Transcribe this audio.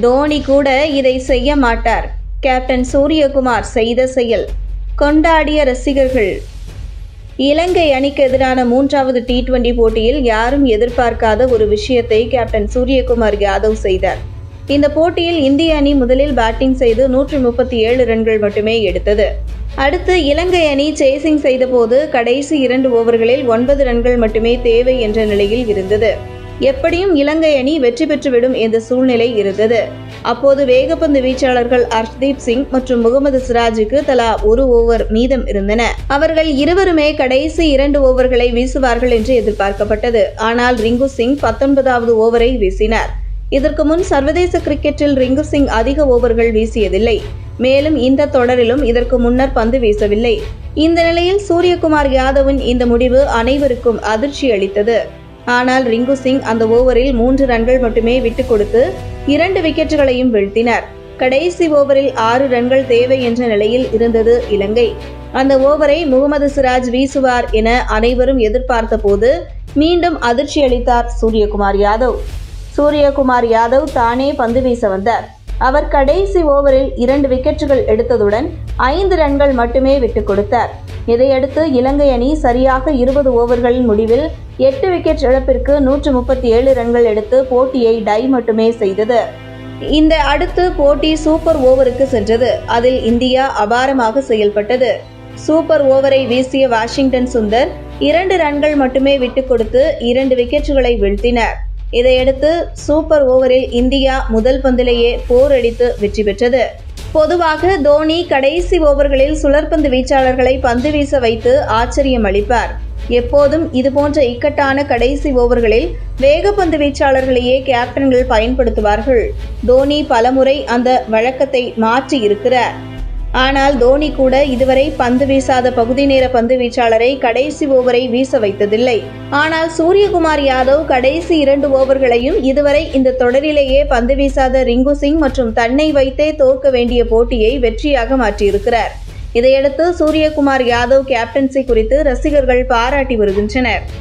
தோனி கூட இதை செய்ய மாட்டார். கேப்டன் சூரியகுமார் செய்த செயல். கொண்டாடிய ரசிகர்கள். இலங்கை அணிக்கு எதிரான மூன்றாவது டி டுவெண்டி போட்டியில் யாரும் எதிர்பார்க்காத ஒரு விஷயத்தை கேப்டன் சூரியகுமார் யாதவ் செய்தார். இந்த போட்டியில் இந்திய அணி முதலில் பேட்டிங் செய்து நூற்றி முப்பத்தி ஏழு ரன்கள் மட்டுமே எடுத்தது. அடுத்து இலங்கை அணி சேசிங் செய்தபோது கடைசி இரண்டு ஓவர்களில் ஒன்பது ரன்கள் மட்டுமே தேவை என்ற நிலையில் இருந்தது. எப்படியும் இலங்கை அணி வெற்றி பெற்றுவிடும் என்ற சூழ்நிலை இருந்தது. அப்போது வேகப்பந்து வீச்சாளர்கள் அர்ஷ்தீப் சிங் மற்றும் முகமது சிராஜுக்கு தலா ஒரு ஓவர் மீதம் இருந்தன. அவர்கள் இருவருமே கடைசி இரண்டு ஓவர்களை வீசுவார்கள் என்று எதிர்பார்க்கப்பட்டது. ஆனால் ரிங்கு சிங் பத்தொன்பதாவது ஓவரை வீசினார். இதற்கு முன் சர்வதேச கிரிக்கெட்டில் ரிங்கு சிங் அதிக ஓவர்கள் வீசியதில்லை. மேலும் இந்த தொடரிலும் இதற்கு முன்னர் பந்து வீசவில்லை. இந்த நிலையில் சூரியகுமார் யாதவின் இந்த முடிவு அனைவருக்கும் அதிர்ச்சி அளித்தது ஆனால் ரிங்கு சிங் அந்த ஓவரில் மூன்று ரன்கள் மட்டுமே விட்டுக் கொடுத்து இரண்டு விக்கெட்டுகளையும் வீழ்த்தினர். கடைசி ஓவரில் ஆறு ரன்கள் தேவை என்ற நிலையில் இருந்தது இலங்கை. அந்த ஓவரை முகமது சிராஜ் வீசுவார் என அனைவரும் எதிர்பார்த்த போது மீண்டும் அதிர்ச்சி அளித்தார் சூரியகுமார் யாதவ். சூரியகுமார் யாதவ் தானே பந்து வீச வந்தார். அவர் கடைசி ஓவரில் இரண்டு விக்கெட்டுகள் எடுத்ததுடன் ஐந்து ரன்கள் மட்டுமே விட்டுக் கொடுத்தார். இதையடுத்து இலங்கை அணி சரியாக இருபது ஓவர்களின் முடிவில் எட்டு விக்கெட் இழப்பிற்கு நூற்று முப்பத்தி ஏழு ரன்கள் எடுத்து போட்டியை டை மட்டுமே செய்தது. இந்த அடுத்து போட்டி சூப்பர் ஓவருக்கு சென்றது. அதில் இந்தியா அபாரமாக செயல்பட்டது. சூப்பர் ஓவரை வீசிய வாஷிங்டன் சுந்தர் இரண்டு ரன்கள் மட்டுமே விட்டுக் கொடுத்து இரண்டு விக்கெட்டுகளை வீழ்த்தினர். இதையடுத்து சூப்பர் ஓவரில் இந்தியா முதல் பந்திலேயே போர் அடித்து வெற்றி பெற்றது. பொதுவாக தோனி கடைசி ஓவர்களில் சுழற்பந்து வீச்சாளர்களை பந்து வீச வைத்து ஆச்சரியம் அளிப்பார். எப்போதும் இதுபோன்ற இக்கட்டான கடைசி ஓவர்களில் வேகப்பந்து வீச்சாளர்களையே கேப்டன்கள் பயன்படுத்துவார்கள். தோனி பலமுறை அந்த வழக்கத்தை மாற்றி இருக்கிறார் ஆனால் தோனி கூட இதுவரை பந்து வீசாத பகுதி நேர பந்து வீச்சாளரை கடைசி ஓவரை வீச வைத்ததில்லை. ஆனால் சூரியகுமார் யாதவ் கடைசி இரண்டு ஓவர்களையும் இதுவரை இந்த தொடரிலேயே பந்து வீசாத ரிங்கு சிங் மற்றும் தன்னை வைத்தே தோற்க வேண்டிய போட்டியை வெற்றியாக மாற்றியிருக்கிறார். இதையடுத்து சூரியகுமார் யாதவ் கேப்டன்சி குறித்து ரசிகர்கள் பாராட்டி வருகின்றனர்.